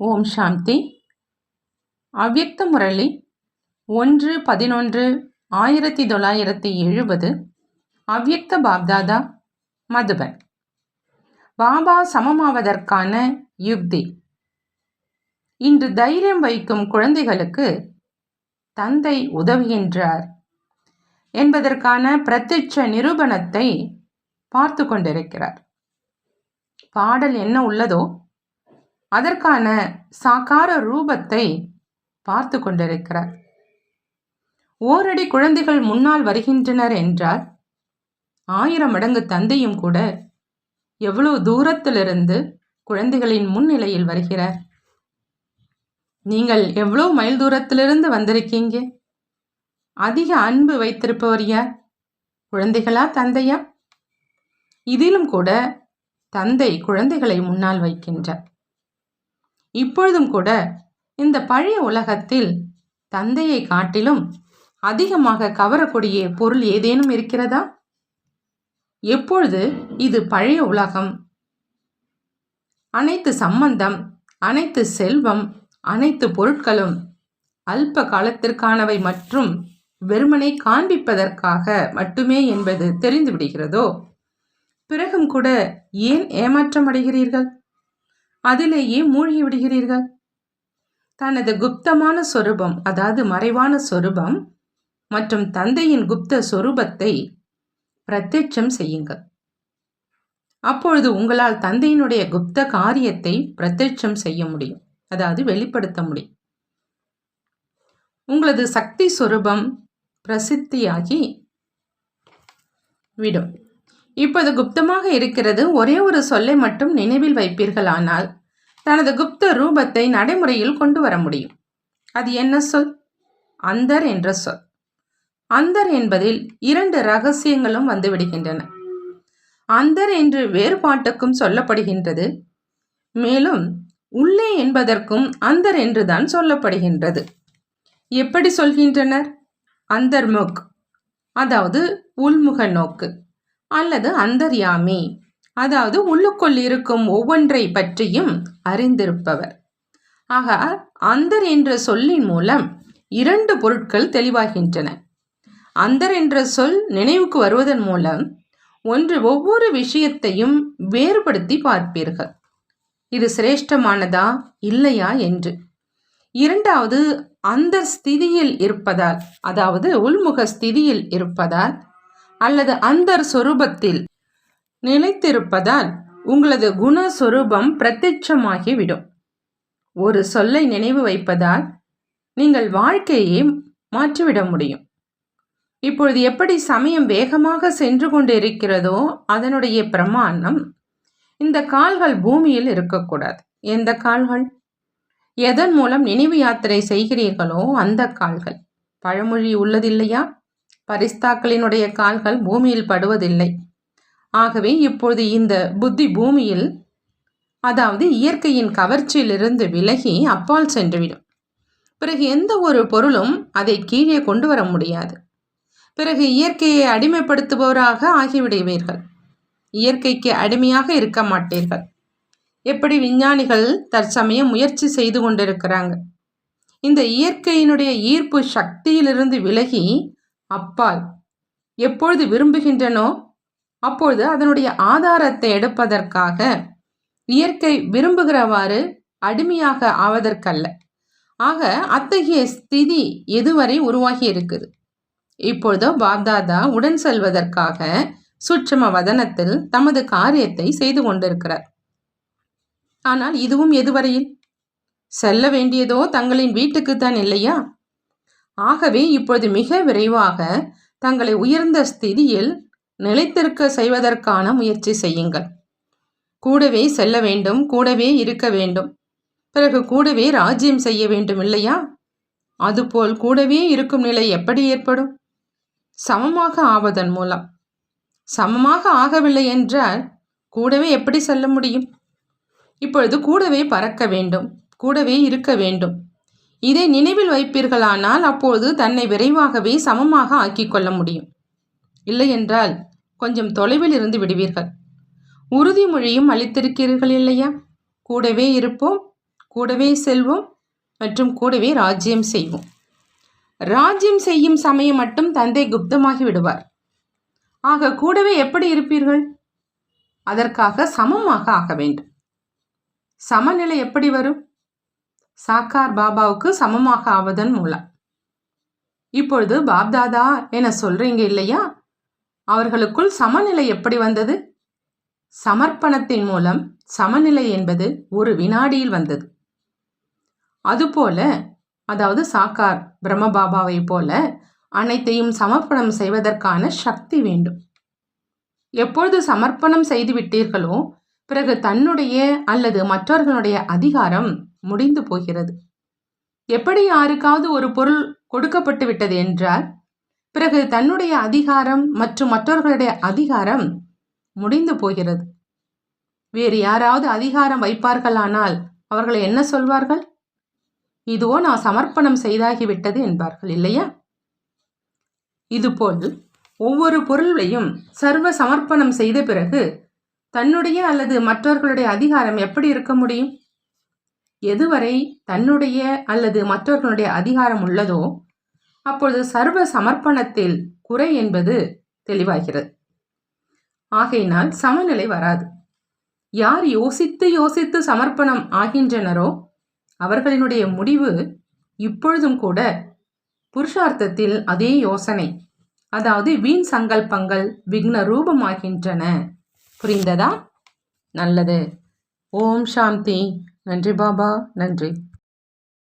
ஓம் சாந்தி. அவ்யக்த முரளி ஒன்று பதினொன்று ஆயிரத்தி தொள்ளாயிரத்தி எழுபது அவ்யக்த பாப்தாதா மதுபன். பாபா சமமாவதற்கான யுக்தி. இன்று தைரியம் வைக்கும் குழந்தைகளுக்கு தந்தை உதவுகின்றார் என்பதற்கான பிரத்யட்ச நிரூபணத்தை பார்த்து கொண்டிருக்கிறார். பாடல் என்ன உள்ளதோ அதற்கான சாக்கார ரூபத்தை பார்த்து கொண்டிருக்கிறார். ஓரடி குழந்தைகள் முன்னால் வருகின்றனர் என்றால் ஆயிரம் மடங்கு தந்தையும் கூட எவ்வளவு தூரத்திலிருந்து குழந்தைகளின் முன்னிலையில் வருகிறார்? நீங்கள் எவ்வளோ மைல் தூரத்திலிருந்து வந்திருக்கீங்க? அதிக அன்பு வைத்திருப்பவர் யார்? குழந்தைகளா தந்தையா? இதிலும் கூட தந்தை குழந்தைகளை முன்னால் வைக்கின்றார். இப்பொழுதும் கூட இந்த பழைய உலகத்தில் தந்தையை காட்டிலும் அதிகமாக கவரக்கூடிய பொருள் ஏதேனும் இருக்கிறதா? எப்பொழுது இது பழைய உலகம்? அனைத்து சம்பந்தம் அனைத்து செல்வம் அனைத்து பொருட்களும் அல்ப காலத்திற்கானவை மற்றும் வெறுமனை காண்பிப்பதற்காக மட்டுமே என்பது தெரிந்துவிடுகிறதோ பிறகும் கூட ஏன் ஏமாற்றம் அடைகிறீர்கள்? அதிலேயே மூழ்கி விடுகிறீர்கள். தனது குப்தமான சொரூபம் அதாவது மறைவான சொரூபம் மற்றும் தந்தையின் குப்த சொரூபத்தை பிரத்யட்சம் செய்யுங்கள். அப்பொழுது உங்களால் தந்தையினுடைய குப்த காரியத்தை பிரத்யட்சம் செய்ய முடியும். அதாவது வெளிப்படுத்த முடியும். உங்களது சக்தி சொரூபம் பிரசித்தியாகி விடும். இப்போது குப்தமாக இருக்கிறது ஒரே ஒரு சொல்லை மட்டும் நினைவில் வைப்பீர்களானால் தனது குப்த ரூபத்தை நடைமுறையில் கொண்டு வர முடியும். அது என்ன சொல்? அந்தர் என்ற சொல். அந்தர் என்பதில் இரண்டு ரகசியங்களும் வந்துவிடுகின்றன. அந்தர் என்று வேறுபாட்டுக்கும் சொல்லப்படுகின்றது. மேலும் உள்ளே என்பதற்கும் அந்தர் என்றுதான் சொல்லப்படுகின்றது. எப்படி சொல்கின்றனர்? அந்தர்முக் அதாவது உள்முக நோக்கு. அல்லது அந்தர்யாமி. அதாவது உள்ளுக்குள் இருக்கும் ஒவ்வொன்றை பற்றியும் அறிந்திருப்பவர். ஆக அந்தர் என்ற சொல்லின் மூலம் இரண்டு பொருட்கள் தெளிவாகின்றன. அந்தர் என்ற சொல் நினைவுக்கு வருவதன் மூலம் ஒன்று ஒவ்வொரு விஷயத்தையும் வேறுபடுத்தி பார்ப்பீர்கள். இது சிரேஷ்டமானதா இல்லையா என்று. இரண்டாவது அந்த ஸ்திதியில் இருப்பதால் அதாவது உள்முக ஸ்திதியில் இருப்பதால் அல்லது அந்தர் சொரூபத்தில் நிலைத்திருப்பதால் உங்களது குணஸ்வரூபம் பிரத்யட்சமாகிவிடும். ஒரு சொல்லை நினைவு வைப்பதால் நீங்கள் வாழ்க்கையை மாற்றிவிட முடியும். இப்பொழுது எப்படி சமயம் வேகமாக சென்று கொண்டிருக்கிறதோ அதனுடைய பிரமாணம் இந்த கால்கள் பூமியில் இருக்கக்கூடாது. எந்த கால்கள்? எதன் மூலம் நினைவு யாத்திரை செய்கிறீர்களோ அந்த கால்கள். பழமொழி உள்ளதில்லையா? பரிஸ்தாக்களினுடைய கால்கள் பூமியில் படுவதில்லை. ஆகவே இப்பொழுது இந்த புத்தி பூமியில் அதாவது இயற்கையின் கவர்ச்சியிலிருந்து விலகி அப்பால் சென்றுவிடும். பிறகு எந்த ஒரு பொருளும் அதை கீழே கொண்டு வர முடியாது. பிறகு இயற்கையை அடிமைப்படுத்துபவராக ஆகிவிடுவீர்கள். இயற்கைக்கு அடிமையாக இருக்க மாட்டீர்கள். எப்படி விஞ்ஞானிகள் தற்சமயம் முயற்சி செய்து கொண்டிருக்கிறாங்க. இந்த இயற்கையினுடைய ஈர்ப்பு சக்தியிலிருந்து விலகி அப்பால். எப்பொழுது விரும்புகின்றனோ அப்பொழுது அதனுடைய ஆதாரத்தை எடுப்பதற்காக. இயற்கை விரும்புகிறவாறு அடிமையாக ஆவதற்கல்ல. ஆக அத்தகைய ஸ்திதி எதுவரை உருவாகி இருக்குது? இப்பொழுதோ பாப்தாதா உடன் செல்வதற்காக சுற்றம வதனத்தில் தமது காரியத்தை செய்து கொண்டிருக்கிறார். ஆனால் இதுவும் எதுவரையில்? செல்ல வேண்டியதோ தங்களின் வீட்டுக்குத்தான் இல்லையா? ஆகவே இப்பொழுது மிக விரைவாக தங்களை உயர்ந்த ஸ்திதியில் நிலைத்திருக்க செய்வதற்கான முயற்சி செய்யுங்கள். கூடவே செல்ல வேண்டும் கூடவே இருக்க வேண்டும். பிறகு கூடவே ராஜ்யம் செய்ய வேண்டும் இல்லையா? அதுபோல் கூடவே இருக்கும் நிலை எப்படி ஏற்படும்? சமமாக ஆவதன் மூலம். சமமாக ஆகவில்லை என்றால் கூடவே எப்படி செல்ல முடியும்? இப்பொழுது கூடவே பறக்க வேண்டும் கூடவே இருக்க வேண்டும். இதை நினைவில் வைப்பீர்களானால் அப்போது தன்னை விரைவாகவே சமமாக ஆக்கிக் கொள்ள முடியும். இல்லையென்றால் கொஞ்சம் தொலைவில் இருந்து விடுவீர்கள். உறுதிமொழியும் அளித்திருக்கிறீர்கள் இல்லையா? கூடவே இருப்போம் கூடவே செல்வோம் மற்றும் கூடவே ராஜ்யம் செய்வோம். ராஜ்யம் செய்யும் சமயம் மட்டும் தந்தை குப்தமாகி விடுவார். ஆக கூடவே எப்படி இருப்பீர்கள்? அதற்காக சமமாக ஆக வேண்டும். சமநிலை எப்படி வரும்? சாக்கார் பாபாவுக்கு சமமாக ஆவதன் மூலம். இப்பொழுது பாப்தாதா என சொல்றீங்க இல்லையா? அவர்களுக்குள் சமநிலை எப்படி வந்தது? சமர்ப்பணத்தின் மூலம் சமநிலை என்பது ஒரு வினாடியில் வந்தது. அதுபோல அதாவது சாக்கார் பிரம்மபாபாவை போல அனைத்தையும் சமர்ப்பணம் செய்வதற்கான சக்தி வேண்டும். எப்பொழுது சமர்ப்பணம் செய்து விட்டீர்களோ பிறகு தன்னுடைய அல்லது மற்றவர்களுடைய அதிகாரம் முடிந்து போகிறது. எப்படி யாருக்காவது ஒரு பொருள் கொடுக்கப்பட்டு விட்டது என்றால் பிறகு தன்னுடைய அதிகாரம் மற்றும் மற்றவர்களுடைய அதிகாரம் முடிந்து போகிறது. வேறு யாராவது அதிகாரம் வைப்பார்களானால் அவர்கள் என்ன சொல்வார்கள்? இதுவோ நான் சமர்ப்பணம் செய்தாகிவிட்டது என்பார்கள் இல்லையா? இதுபோல் ஒவ்வொரு பொருளையும் சர்வ சமர்ப்பணம் செய்த பிறகு தன்னுடைய அல்லது மற்றவர்களுடைய அதிகாரம் எப்படி இருக்க முடியும்? எதுவரை தன்னுடைய அல்லது மற்றவர்களுடைய அதிகாரம் உள்ளதோ அப்பொழுது சர்வ சமர்ப்பணத்தில் குறை என்பது தெளிவாகிறது. ஆகையினால் சமநிலை வராது. யார் யோசித்து யோசித்து சமர்ப்பணம் ஆகின்றனரோ அவர்களினுடைய முடிவு இப்பொழுதும் கூட புருஷார்த்தத்தில் அதே யோசனை அதாவது வீண் சங்கல்பங்கள் விக்ன ரூபமாகின்றன. புரிந்ததா? நல்லது. ஓம் சாந்தி. நன்றி பாபா. நன்றி.